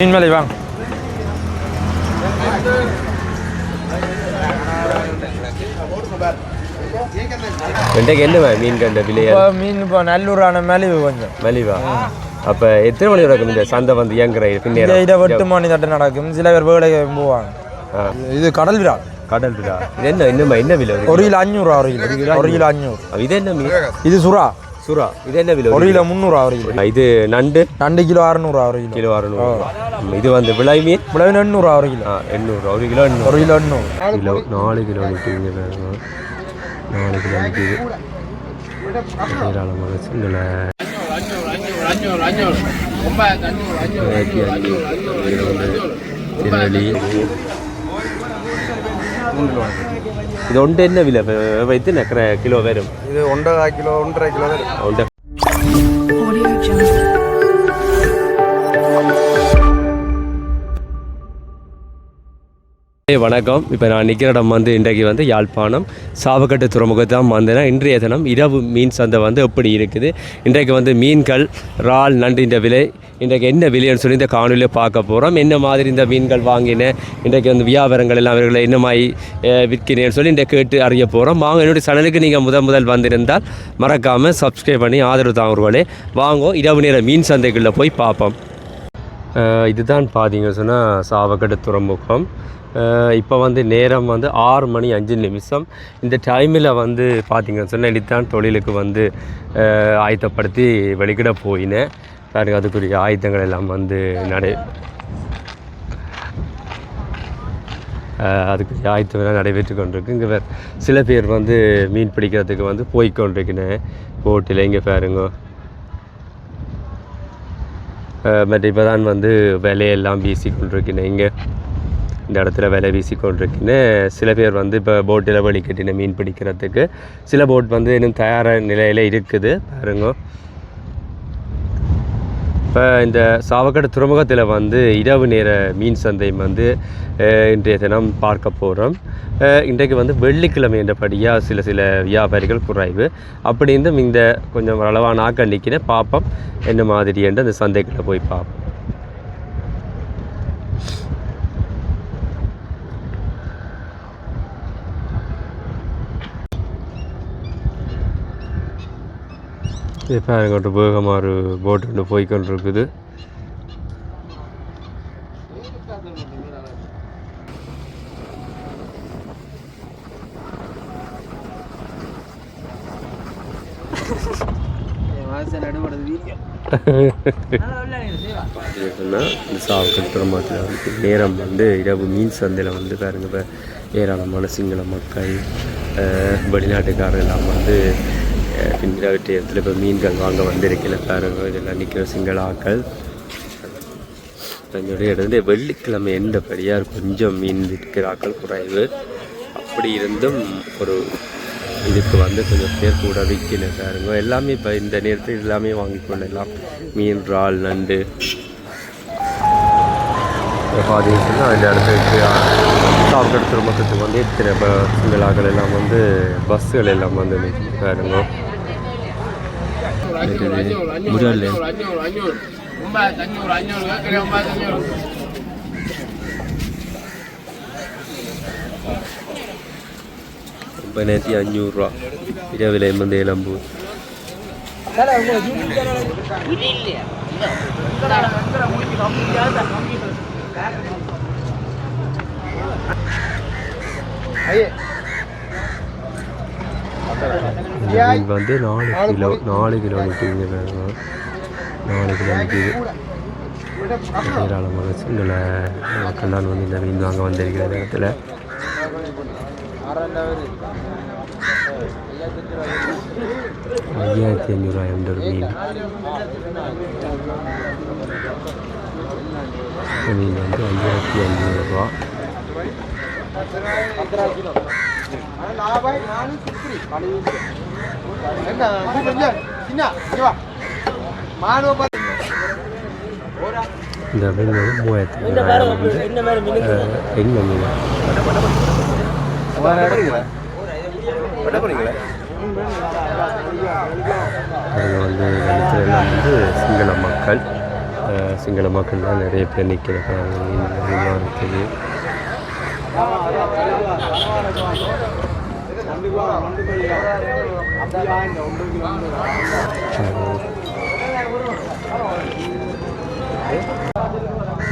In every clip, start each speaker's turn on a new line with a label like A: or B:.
A: மீன் மேலே வாங்க
B: என்ன மீன் கண்ட விலையா
A: இப்போ மீன் இப்போ நல்லூரான மலிவு கொஞ்சம்
B: மலிவா அப்ப எத்தனை மணி இந்த சந்தை வந்து இயங்குற பின்னேரம்
A: இதை வெட்டு மணி தட்டு நடக்கும் சில பேர் வேலைக்கு போவாங்க. இது கடல் விழா
B: கடல் விழா இது என்ன இன்னும் என்ன விலை
A: ஒரு கிலோ அஞ்சூறுரூவா ஒரு கிலோ ஒரு கிலோ அஞ்சூறு
B: இது என்ன மீன்
A: இது சுறா
B: சுறா. இது என்ன விலை
A: ஒரு கிலோ முந்நூறுவா ஒரு கிலோ.
B: இது நண்டு?
A: ரெண்டு கிலோ அறுநூறுவா ஒரு கிலோ.
B: கிலோ அறுநூறு. இது வந்து விலை மீன்?
A: இவ்வளவு எண்ணூறுவா ஒரு கிலோ.
B: ஆ எண்ணூறு. ஒரு கிலோ
A: ஒரு கிலோ எண்ணூறு.
B: கிலோ நாலு கிலோ பாருங்க. நாலு கிலோ நிற்கிது ஏராளமான சிங்கள இது ஒன்று என்ன விலை? வைத்து நக்கிற கிலோ வரும்?
A: இது ஒன்றரை கிலோ ஒன்றரை கிலோ
B: ஒன்று
C: Audio
B: வணக்கம். இப்போ நான் நிற்கிற இடம் வந்து இன்றைக்கு வந்து யாழ்ப்பாணம். சாவக்கட்டு துறைமுகத்தை தான் வந்தேன்னா இன்றைய தினம் இரவு மீன் சந்தை வந்து எப்படி இருக்குது? இன்றைக்கு வந்து மீன்கள் இறால் நண்டு இந்த விலை இன்றைக்கு என்ன விலைன்னு சொல்லி இந்த காணொலியில் பார்க்க போகிறோம் என்ன மாதிரி இந்த மீன்கள் வாங்கினேன் இன்றைக்கு வந்து வியாபாரங்கள் எல்லாம் அவர்களை என்ன மாதிரி விற்கிறேன்னு சொல்லி இன்றைக்கு கேட்டு அறிய போகிறோம் வாங்க என்னுடைய சேனலுக்கு நீங்கள் முதல் முதல் வந்திருந்தால் மறக்காமல் சப்ஸ்கிரைப் பண்ணி ஆதரவு தாங்கவர்களே வாங்கோ இரவு நேர மீன் சந்தைகளில் போய் பார்ப்போம். இதுதான் பார்த்தீங்க சொன்னால் சாவக்கட்டு துறைமுகம். இப்போ வந்து நேரம் வந்து ஆறு மணி அஞ்சு நிமிஷம். இந்த டைமில் வந்து பார்த்திங்கன்னு சொன்னால் இனித்தான் தொழிலுக்கு வந்து ஆயத்தப்படுத்தி வெளிக்கிட போயினேன். பாருங்கள் அதுக்குரிய ஆயுதங்கள் எல்லாம் வந்து நடை அதுக்கு அதுக்குரிய ஆயத்தம் நடைபெற்று கொண்டிருக்கு. இங்கே வேறு சில பேர் வந்து மீன் பிடிக்கிறதுக்கு வந்து போய்கொண்டிருக்கினேன் போட்டில் இங்கே பாருங்க. பட் இப்போ தான் வந்து விலையெல்லாம் வீசி கொண்டிருக்கினேன் இங்கே இந்த இடத்துல விலை வீசி சில பேர் வந்து இப்போ போட்டில் வழிகட்டின மீன் பிடிக்கிறதுக்கு சில போட் வந்து இன்னும் தயார நிலையில் இருக்குது. பாருங்க. இப்போ இந்த சாவக்கடை துறைமுகத்தில் வந்து இரவு நேர மீன் சந்தை வந்து இன்றைய தினம் பார்க்க போகிறோம் இன்றைக்கு வந்து வெள்ளிக்கிழமை என்றபடியாக சில சில வியாபாரிகள் குறைவு. அப்படி இருந்தும் இந்த கொஞ்சம் அளவான நாக்க நிற்கிறேன் பார்ப்போம் என்ன மாதிரி என்று அந்த சந்தைக்குள்ளே போய் பார்ப்போம் இப்போ அங்கிட்ட வேகமாக ஒரு போட் ஒன்று போய்க்கொண்டு இருக்குது இந்த வந்து நேரம் வந்து இரவு மீன் சந்தையில் வந்து பாருங்க இப்போ ஏராளமான சிங்கள மக்கள் அஹ், வெளிநாட்டுக்காரர் எல்லாம் வந்து இருக்கின்ற இடத்துல இப்போ மீன்கள் வாங்க வந்திருக்கல. பாருங்க இதெல்லாம் நிற்கிற சிங்களாக்கள். ஆக்கள் இடத்துல வெள்ளிக்கிழமை எந்தபடியாக கொஞ்சம் மீன் விற்கிற ஆக்கள் குறைவு. அப்படி இருந்தும் ஒரு இதுக்கு வந்து கொஞ்சம் பேர் கூட விற்கல பாருங்க எல்லாமே இப்போ இந்த நேரத்தில் எல்லாமே வாங்கி கொள்ளலாம். மீன் இறால் நண்டு. பார்த்தீங்கன்னா இந்த இடத்துக்கு சாப்பிட்டு திருமணத்துக்கு வந்து இத்தனை இப்போ சிங்களாக்கள் எல்லாம் வந்து பஸ்ஸுகள் எல்லாம் வந்து நிற்குது. பாருங்க. முரல் ஒன்பதாயிரத்தி அஞ்சூறுரூவா இரவில் எண்பது இளம்பு ஐயே மீன் வந்து நாலு கிலோ நாலு கிலோ நிற்கிங்க நாலு கிலோ நிற்கிது ஏராளமான சிங்கள மக்கள் தான் வந்து இந்த மீன் வாங்க வந்திருக்கிற இடத்துல ஐயாயிரத்தி அஞ்சூறுரூவா என்ற ஒரு மீன். மீன் வந்து ஐயாயிரத்தி இந்த மீன் வந்து மூவாயிரத்தி எங்க மீன் அதில் வந்து வெளிச்சம் எல்லாம் வந்து சிங்கள மக்கள். சிங்கள மக்கள்லாம் நிறைய பேர் நிற்கிறாங்க இருக்குது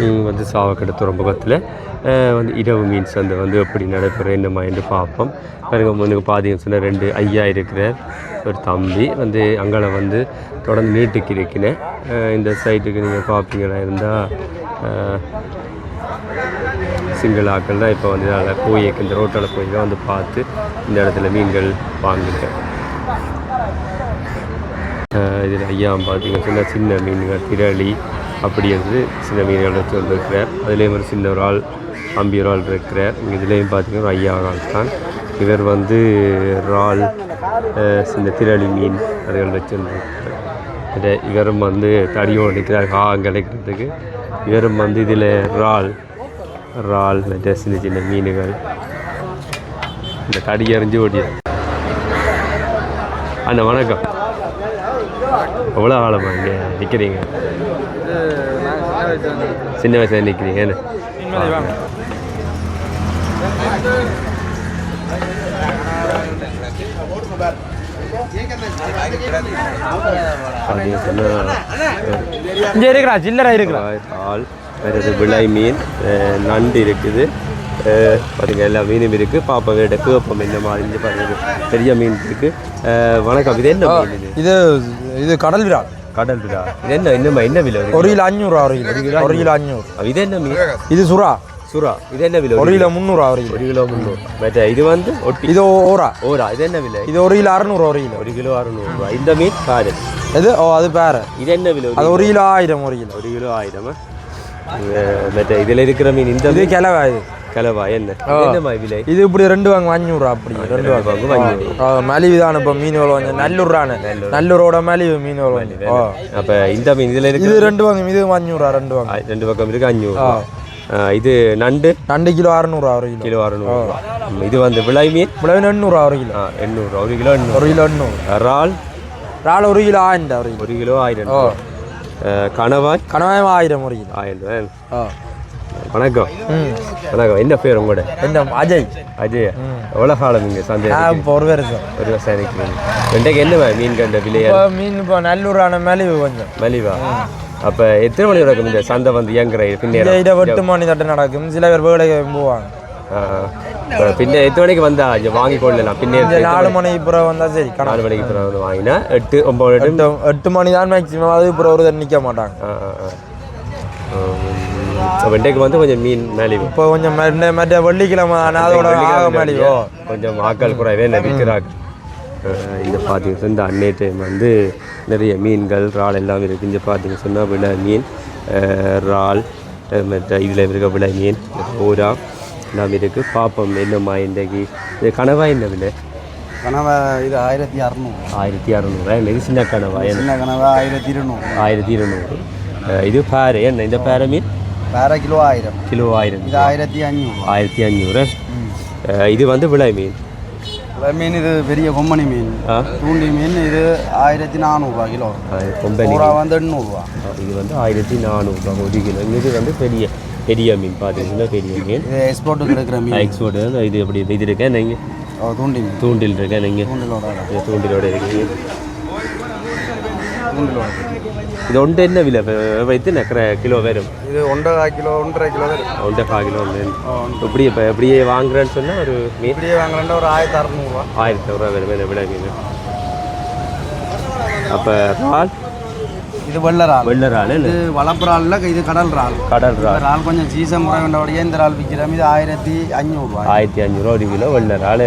B: இங்கே வந்து சாவக்கடை துறைமுகத்தில் வந்து இரவு மீன் சந்தை வந்து எப்படி நடைபெறும் என்ன மைண்டு பார்ப்போம். பாருங்க முன்னுக்கு பார்த்தீங்கன்னு சொன்ன ரெண்டு ஐயா இருக்கிறார் ஒரு தம்பி வந்து அங்கால வந்து தொடர்ந்து நீட்டுக்கு இருக்கிறேன் இந்த சைட்டுக்கு நீங்கள் பார்ப்பீங்களா இருந்தால் சிங்கிள் ஆக்கள் தான் இப்போ வந்து அதில் போய் இந்த ரோட்டில் போய் தான் வந்து பார்த்து இந்த இடத்துல மீன்கள் வாங்கிட்டேன் இதில் ஐயா பார்த்தீங்கன்னா சின்ன சின்ன மீன்கள் திரளி அப்படி இருந்து சின்ன மீன்கள் வச்சு வந்திருக்கிறார். அதுலேயும் ஒரு சின்ன ஒரு ஆள் அம்பி ஒரு ஆள் இருக்கிறார். இதுலேயும் பார்த்தீங்கன்னா ஒரு ஐயா ஆள் தான். இவர் வந்து இறால் சின்ன திரளி மீன் அதுகள் வச்சு வந்திருக்கிறார். இதை இவரும் வந்து தடியோடு நிற்கிறார் ஆ கிடைக்கிறதுக்கு இவரும் வந்து இதில் இறால் இறால் மற்ற சின்ன சின்ன மீன்கள் இந்த தடி எறிஞ்சு ஓடிய அண்ணா வணக்கம் எவ்வளோ காலமா இங்கே நிற்கிறீங்க சின்ன வயசுல நிற்கிறீங்க என்ன
A: இங்கே இருக்கிறா சில்லறை இருக்கிறா
B: ஆள் வேறு விளை மீன் நண்டு இருக்குது. பாருங்க எல்லா மீனும் இருக்குது பாப்பா வேட கேப்பம் என்ன மாதிரி இங்க பாருங்க. பெரிய மீன் இருக்குது வணக்கம் இது என்ன மீன் இது?
A: இது கடல் விரால்
B: கடல் விழா இது என்ன என்னம்மா என்ன விலை?
A: ஒரு கிலோ அஞ்சூறுரூவா ஒரு கிலோ. ஒரு கிலோ அஞ்சூறு
B: இது என்ன மீன்?
A: இது சுறா.
B: சுறா. இது என்ன விலை?
A: ஒரு கிலோ முந்நூறுவா ஒரு கிலோ.
B: ஒரு கிலோ முந்நூறு. மற்ற இது வந்து ஒட்டி
A: இது ஓரா.
B: ஓரா. இது என்ன விலை?
A: இது ஒரு கிலோ அறநூறுவா ஒரு கிலோ.
B: ஒரு கிலோ அறுநூறுவா இந்த மீன் காடு
A: இது? ஓ அது பேர
B: இது என்ன விலை?
A: அது ஒரு கிலோ ஆயிரம் ஒரு கிலோ.
B: ஒரு கிலோ ஆயிரம். மற்ற இதில் இருக்கிற மீன் இந்த
A: இது கிளவா இது
B: கிளவா என்ன இது என்னம்மா விலை
A: இது இப்படி ரெண்டு வாங்க அஞ்சூறுவா அப்படி ரெண்டு வாங்க
B: வாங்கு அஞ்சூறு
A: மலிவு தான் இப்போ மீன்கள் கொஞ்சம் நல்லூர்றான நல்லூரோட மலிவு கொஞ்சம் ஓ
B: அப்போ இந்த மீன் இதில்
A: இது
B: இருக்கு
A: ரெண்டு வாங்க இது அஞ்சூறுவா ரெண்டு வாங்க
B: ரெண்டு பக்கம் இருக்கு அஞ்சூறு இது நண்டு
A: ரெண்டு கிலோ அறநூறுவா ஒரு கிலோ
B: கிலோ அறுநூறு இது வந்து விளை மீன்
A: இவ்வளவு எண்ணூறுவா ஒரு கிலோ
B: எண்ணூறு ஒரு கிலோ எண்ணூறு
A: ஒரு கிலோ எண்ணூறு
B: இறால்
A: இறால் ஒரு கிலோ ஆயிரம் ஒரு கிலோ
B: ஆயிரம் கணவாய்?
A: கணவாயம் ஆயிரம் கிலோ
B: ஆயிரம் ரூபாய். வணக்கம். வணக்கம். என்ன பேர் உங்களோட?
A: என்ன அஜய்.
B: அஜய். எவ்வளோ காலம் இங்கே சந்தை
A: நான் இப்போ ஒரு வருஷம்.
B: ஒரு வருஷம் இருக்கிறீங்க ரெண்டைக்கு என்ன மீன் கண்ட விலையா?
A: மீன் இப்போ நல்லூரான மலிவு கொஞ்சம்.
B: மலிவா? அப்போ எத்தனை மணி வரைக்கும் இந்த சந்தை வந்து இயங்குற
A: இதை வெட்டு மணி தட்டு நடக்கும். சில பேர் வேலைக்கு போவாங்க.
B: பின்ன எத்தனை மணிக்கு வந்தா இங்க வாங்கி கொள்ளலாம். பின்னேரம்
A: நாலு மணிக்கு பிறகு வந்தால் சரி
B: நாலு மணிக்கு பிறகு வந்து வாங்கினா எட்டு ஒம்பது எட்டு
A: எட்டு எட்டு மணி தான் மேக்ஸிமம் அது பிறகு ஒரு நிற்க மாட்டாங்க.
B: வெண்டைக்கு வந்து கொஞ்சம் மீன் மலிவு.
A: இப்போ கொஞ்சம் மற்ற வெள்ளிக்கிழமை தானே அதோட ஆக மலிவோ
B: கொஞ்சம் ஆக்கள் குறைவே நடிக்கிறாங்க இந்த பார்த்தீங்க இந்த அன்னை டைம் வந்து நிறைய மீன்கள் இறால் எல்லாம் இருக்குது இங்கே பார்த்தீங்க சொன்னால் விலை மீன் இறால் மற்ற இதில் இருக்க விலை மீன் ஊரா எல்லாம் இருக்குது பார்ப்போம் என்னம்மா இன்றைக்கு? இது கனவா என்ன விலை?
D: கனவா இது ஆயிரத்தி அறநூறு.
B: ஆயிரத்தி அறநூறுவா இது சின்ன கனவா?
D: சின்ன கனவா? ஆயிரத்தி இருநூறு.
B: ஆயிரத்தி இருநூறு. இது பாரு என்ன? இந்த பாறை மீன்?
D: வேற கிலோ ஆயிரம்.
B: கிலோ ஆயிரம்.
D: இது ஆயிரத்தி அஞ்சூறு
B: ஆயிரத்தி அஞ்சூறு இது வந்து விலை மீன்?
D: மீன் இது பெரிய கொம்மணி மீன். தூண்டி மீன் இது ஆயிரத்தி நானூறுரூவா கிலோ.
B: கொம்பனி
D: பூரா வந்து எண்ணூறுரூவா
B: இது வந்து ஆயிரத்தி நானூறுரூவா ஒரு கிலோ. இது வந்து பெரிய. பெரிய மீன். பார்த்தீங்கன்னா பெரிய மீன்.
D: இது எக்ஸ்போர்ட்டுக்கு எடுக்கிற மீன்.
B: எக்ஸ்போர்ட் இது எப்படி இது இருக்கேன் நீங்கள்
D: ஓ, தூண்டி மீன்
B: தூண்டில் இருக்கேன் நீங்கள்
D: தூண்டிலோட.
B: தூண்டிலோட இருக்கீங்க
D: தூண்டிலோட.
B: இது ஒன்று என்ன விலை? எத்தனை கிர கிலோ வரும்?
A: இது ஒன்றரை கிலோ ஒன்றரை கிலோ வரும்.
B: ஒன்றரை கால் கிலோ வந்து இப்படி இப்போ எப்படியே வாங்குறேன்னு சொன்னால் ஒரு மீன்?
A: இப்படியே வாங்கலன்னா ஒரு ஆயிரத்தி அறநூறுவா.
B: ஆயிரத்தி ரூபா வரும் விலை மீன். அப்போ
D: இது வெள்ளை இறால்
B: வெள்ளை இறால்
D: இது வளர்ப்பு இறால்ல இது கடல் இறால்
B: கடல் இறால்
D: இறால் கொஞ்சம் சீசன் முறை வேண்டபடியே இந்த இறால் விற்கிறோம் இது ஆயிரத்தி அஞ்சூறுரூவா
B: ஆயிரத்தி அஞ்சூறுவா ஒரு கிலோ வெள்ளை இறால்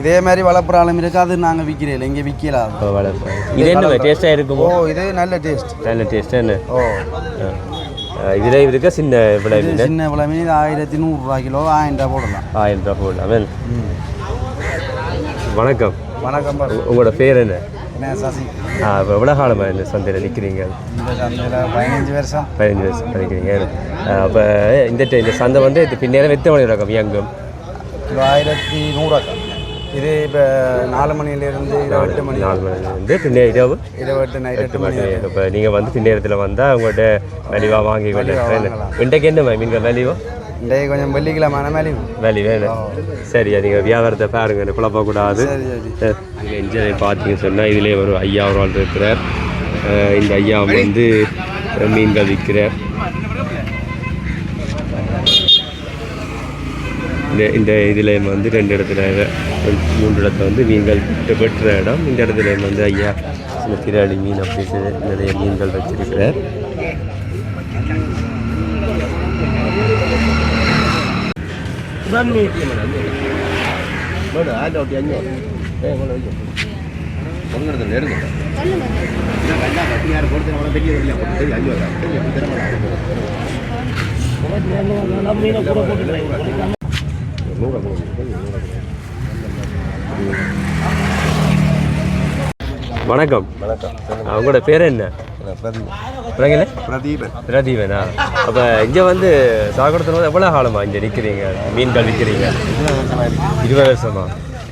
D: இதே மாதிரி வளர்ப்பு இறாலும் இருக்கு அது நாங்கள் விற்கிறேன் இங்கே விற்கல அது
B: இப்போ வளர்ப்பேன் இது என்ன டேஸ்ட்டாக இருக்குமோ?
D: ஓ இது நல்ல டேஸ்ட்
B: நல்ல டேஸ்ட் என்ன?
D: ஓ.
B: இதில் இருக்க சின்ன விலை
D: சின்ன விலை மீன் இது ஆயிரத்தி நூறுரூவா கிலோ ஆயிரம் ரூபா போடலாம்.
B: ஆயிரம் ரூபா போடலாம். வணக்கம்.
D: வணக்கம்
B: உங்களோட பேர் என்ன? இப்போ எவ்வளோ காலமாக இந்த சந்தையில் நிற்கிறீங்க
D: பதினஞ்சு வருஷம்
B: பதினஞ்சு வருஷம் நிற்கிறீங்க அப்போ இந்த இந்த சந்தை வந்து இது பின்னேரம் எத்தனை மணி இயங்கும்
D: கிலோ ஆயிரத்தி நூறுவாக்கா இது இப்போ நாலு மணிலேருந்து இரவு எட்டு மணி
B: நாலு மணி வந்து பின்னே இரவு
D: எட்டு நைட் எட்டு மணி.
B: இப்போ நீங்கள் வந்து பின்னேரத்தில் வந்தால் உங்கள்கிட்ட மலிவாக வாங்கி கொண்டு இன்றைக்கு என்ன மீன்கள் வேல்யூவா
D: இன்றைக்கு கொஞ்சம் வெள்ளிக்கிழமை மேலேயும்
B: வேல்யூ வேணும் சரியா நீங்கள் வியாபாரத்தை பாருங்க குழப்பக்கூடாது இங்கே இன்ஜினை பார்த்தீங்க சொன்னால் இதிலே ஒரு ஐயா ஒரு ஆள் இருக்கிறார். இந்த ஐயா வந்து மீன்கள் விற்கிறார் இந்த இந்த இதில் வந்து ரெண்டு இடத்துல மூன்று இடத்துல வந்து மீன்கள் வெட்டுற இடம். இந்த இடத்துல வந்து ஐயா சில திராளி மீன் அப்படின்னு நிறைய மீன்கள் வச்சிருக்கிறார். வணக்கம். வணக்கம். அவங்களோட பேர் என்ன? பிரகல?
D: பிரதீபன்.
B: பிரதீபனா? அப்போ இங்கே வந்து சாகரத்தில் வந்து எவ்வளோ காலமா இங்கே நிற்கிறீங்க மீன்கள் விற்கிறீங்க இருபது வருஷமா?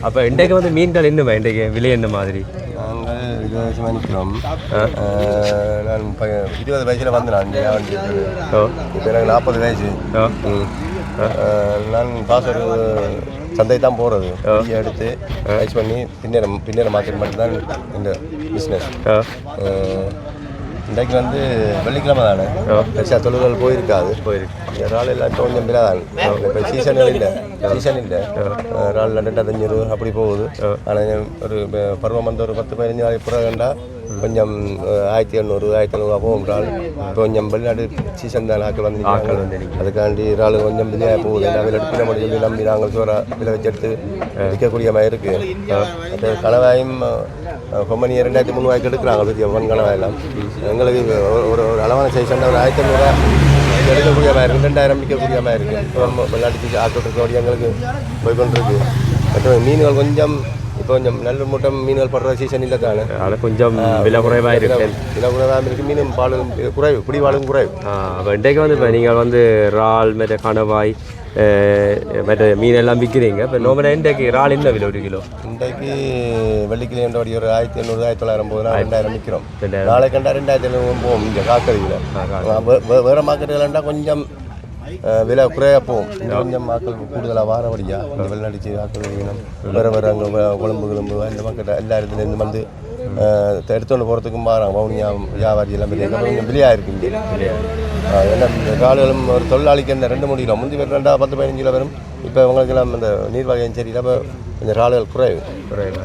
B: அப்போ இன்றைக்கு வந்து மீன்கள் என்னமா இன்றைக்கு விலை என்ன மாதிரி?
E: நாங்கள் இருபது வருஷமாக நிற்கிறோம். நான் இப்போ இருபது வயசில் வந்து நான் இங்கே இப்போ எனக்கு நாற்பது வயசு. நான் பாசர் சந்தை தான் போகிறது எடுத்து ரைஸ் பண்ணி பின்னேற பின்னேற மார்க்கெட் மட்டும்தான் இந்த பிஸ்னஸ் இன்றைக்கு வந்து வெள்ளிக்கிழமை தானே? பெருசாக தொழில்கள் போயிருக்காது.
B: போயிருக்கு.
E: இறால் எல்லாம் இப்போ கொஞ்சம் விலை தான் இப்போ சீசன் இல்லை. சீசன் இல்லை. இறால் ரெண்டாயிரத்தஞ்சூறு அப்படி போகுது. ஆனால் ஒரு பருவம் வந்து ஒரு பத்து பதினஞ்சு நாளைக்கு பிறகுண்டா கொஞ்சம் ஆயிரத்தி எண்ணூறு ஆயிரத்தி ஐநூறுவா போகும். இறால் இப்போ கொஞ்சம் வெளிநாடு சீசன் தான் ஆக்கள் வந்து
B: ஆட்கள் வந்து.
E: அதுக்காண்டி இறால் கொஞ்சம் விலையாக போகுது. எல்லா விலை நம்ம சொல்லி நம்பி நாங்கள் சோறா விலை வச்சு எடுத்து விற்கக்கூடிய மாதிரி இருக்குது கணவாயும் கொம்பனி ரெண்டாயிரத்தி மூணு எடுக்கிறாங்க பெரிய ஒன் கணவாயெல்லாம் எங்களுக்கு ஒரு- ஒரு அளவான சைஸ் ஒரு ஆயிரத்தி ஐநூறுவா எடுக்கக்கூடிய மாதிரி இருக்குது ரெண்டாயிரம் விற்கக்கூடிய மாதிரி இருக்குது விளையாட்டு இருக்கக்கூடிய எங்களுக்கு போய் கொண்டிருக்கு மற்றும் மீன்கள் கொஞ்சம் இப்போ கொஞ்சம் நல்ல மூட்டம் மீன்கள் படுற சீசன் இல்லை தானே.
B: அதனால் கொஞ்சம் விலை குறைவாக இருக்கு.
E: விலை குறைவாக இருக்குது மீனும் பாலும் குறைவு பிடிவாலும் குறைவு.
B: இன்றைக்கு வந்து இப்போ நீங்கள் வந்து இறால் மற்ற கணவாய் மற்ற மீன் எல்லாம் விற்கிறீங்க இப்போ நோம்பல இன்றைக்கு இறால் என்ன விலை ஒரு கிலோ
E: இன்றைக்கு வெள்ளிக்கிழமை ஒரு ஆயிரத்தி எண்ணூறு ஆயிரத்தி தொள்ளாயிரம் போகுதுனா ரெண்டாயிரம் விற்கிறோம். நாளைக்கு ரெண்டாயிரத்தி ஐநூறு போகும் இங்கே காக்கடியில் வேறு மார்க்கெட்டுகள்ண்டா கொஞ்சம் விலை குறையாக போகும். கொஞ்சம் மக்கள் கூடுதலாக வாரபடியா இந்த வெள்ளடிச்சு ஆக்கள் வேறு வேறு அங்கே குழம்பு கிளம்பு இந்த மக்கள் எல்லா இடத்துலேருந்து வந்து அஹ், எடுத்துட்டு போகிறதுக்கும் மாறாங்க வவுனியா வியாபாரி எல்லாம் கொஞ்சம் விலையாக இருக்கு இங்கே. ஏன்னா காடுகளும் ஒரு தொழிலாளிக்கு என்ன ரெண்டு மூணு கிலோ. முந்தி பேர் ரெண்டா பத்து பதினஞ்சு கிலோ வரும். இப்போ இவங்களுக்கெல்லாம் இந்த நீர்வகையும் சரி இப்போ இந்த இறால்கள் குறைவு.
B: குறைவா.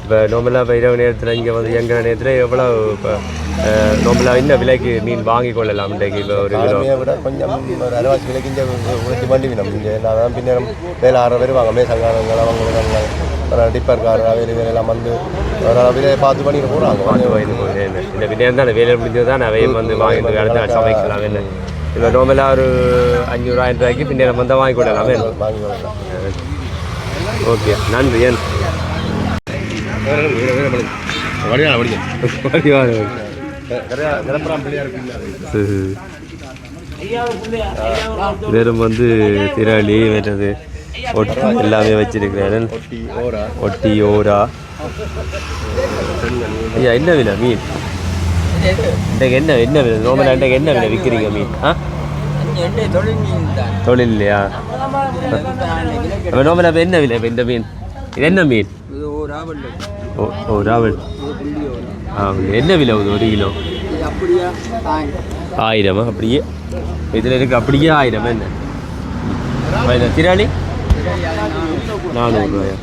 B: இப்போ நோம்பலாக இப்போ இரவு நேரத்தில் இங்கே வந்து எங்கிற நேரத்தில் எவ்வளோ இப்போ நோம்பலாக என்ன விலைக்கு மீன் வாங்கி கொள்ளலாம் இன்றைக்கு? இப்போ ஒரு கிலோ.
E: விட கொஞ்சம் ஒரு அரைவாசி விலைக்கு இங்கே உழைச்சி வண்டி வினம். இங்கே நான் பின்னேரம் வேலை ஆறு பேர் வாங்க. மேசங்காரங்கள் அவங்க விடுறாங்க அப்புறம் டிப்பர் கார் வேலை வேலையெல்லாம் வந்து ஒரு விலையை பார்த்து பண்ணிட்டு போகிறாங்க
B: இந்த பின்னேரம் தான் வேலை முடிஞ்சது தான் அவையும் வந்து வாங்கி அடுத்த சமைக்கலாம். என்ன? இப்போ நோம்பலாக ஒரு அஞ்சூறாயிரம் ரூபாய்க்கு பின்னேரம் வந்தால் வாங்கி கொள்ளலாம் என்ன
E: வாங்கி வரலாம்
B: ஓகே நன்றி ஏன் வெறும் வந்து திராளி மற்றது ஒட்டி எல்லாமே வச்சிருக்கிறேன் ஒட்டி ஓரா ஐயா என்ன விலை மீன் இன்றைக்கு என்ன என்ன விலை நோமலா இன்றைக்கு என்ன விலை விற்கிறீங்க மீன். ஆ? தொழில் இல்லையா நோமலா என்ன விலை இந்த மீன்? இது என்ன மீன்? ஓ ஓ ராவல் ஆ என்ன விலை ஒரு கிலோ? ஆயிரமா. அப்படியே? இதில் இருக்கு அப்படியே ஆயிரம் என்ன? திராளி நானூறுரூவாயா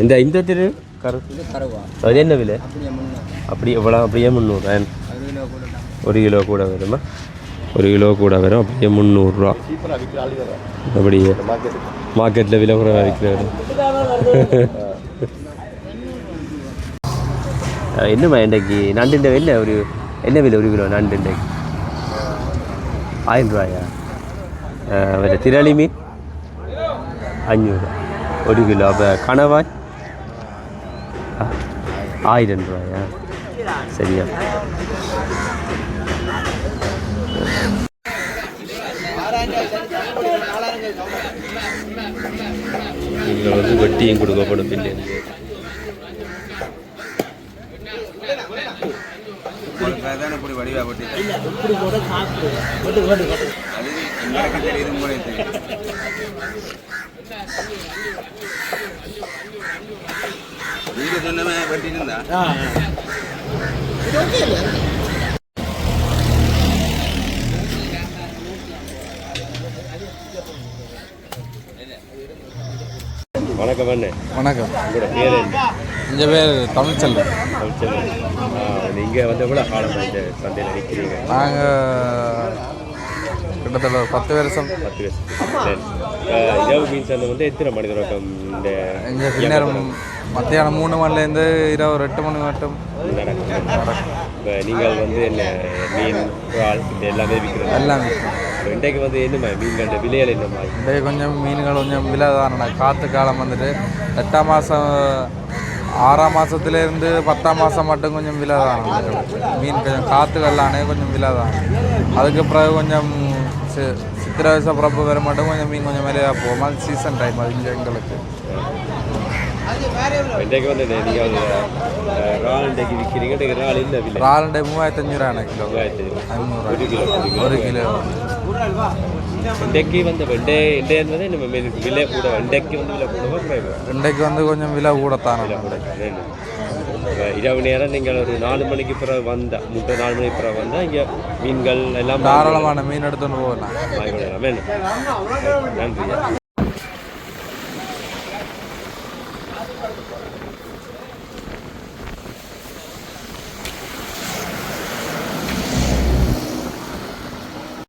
B: இந்த இந்த திரு கரு அது என்ன விலை? அப்படி எவ்வளோ அப்படியே முந்நூறுரூவா ஒரு கிலோ கூட வருமா? ஒரு கிலோ கூட வரும். அப்படியே முந்நூறுரூவா அப்படியே. மார்க்கெட்டில் விலை குறைவாக விற்கிறாரு. என்னம்மா இன்றைக்கு? நண்டு என்ன ஒரு என்ன விலை ஒரு கிலோ நண்டு இன்றைக்கு ஆயிரம் ரூபாயா? வேறு திராளி மீன்? அஞ்சூறு. ஒரு கிலோ. அப்போ கணவாய்? ஆ, ஆயிரம் ரூபாயா சரியா வெட்டியும் கொடுக்கப்படும் பின்னாடி
F: இப்படி நீங்க சொன்னமே வெட்டிருந்தா
B: வணக்கம் அண்ணே.
A: வணக்கம்.
B: உங்களோட பேர் என்ன?
A: இந்த பேர் தமிழ்ச்செல்வன்.
B: நீங்கள் வந்து எவ்வளோ காலமாக இந்த சந்தையில் நிற்கிறீங்க
A: நாங்கள் கிட்டத்தட்ட பத்து வருஷம்.
B: பத்து வருஷம். இரவு மீன் சந்தை வந்து எத்தனை மணி தொடக்கம்? இந்த
A: இங்கே பின்னேரம் மத்தியானம் மூணு மணிலேருந்து இரவு ஒரு எட்டு மணி மட்டும்.
B: இப்போ நீங்கள் வந்து என்ன மீன் இறால் இது எல்லாமே விற்கிறது
A: எல்லாம்
B: இப்போ இன்றைக்கு வந்து என்ன மீன்களோட விலைகள் என்ன மாதிரி?
A: இன்றைக்கு கொஞ்சம் மீன்கள் கொஞ்சம் விலை தானே காற்று காலம் வந்துட்டு எட்டாம் மாதம் ஆறாம் மாதத்துலேருந்து பத்தாம் மாதம் மட்டும் கொஞ்சம் விலை தான் மீன் கொஞ்சம் காற்றுகள்லானே கொஞ்சம் விலை தான். அதுக்கு பிறகு கொஞ்சம் சி- சித்திரை வயசு பிறப்பு வர மட்டும் கொஞ்சம் மீன் கொஞ்சம் விலையாக போகும் அது சீசன் டைம் அது இங்கே எங்களுக்கு
B: இப்போ இன்றைக்கு வந்து நீங்கள் வந்து வந்து வெண்டை இண்டே என்பது நம்ம விலை கூட இன்றைக்கு வந்து விலை குறைவா
A: இன்றைக்கு வந்து கொஞ்சம் விலை கூடத்தானே
B: இரவு நேரம் நீங்கள் ஒரு நாலு மணிக்கு பிறகு வந்தா முட்டை நாலு மணிக்கு பிறகு வந்தால் இங்கே மீன்கள் எல்லாம்
A: தாராளமான மீன் எடுத்துன்னு போகலாம்.
B: நன்றியா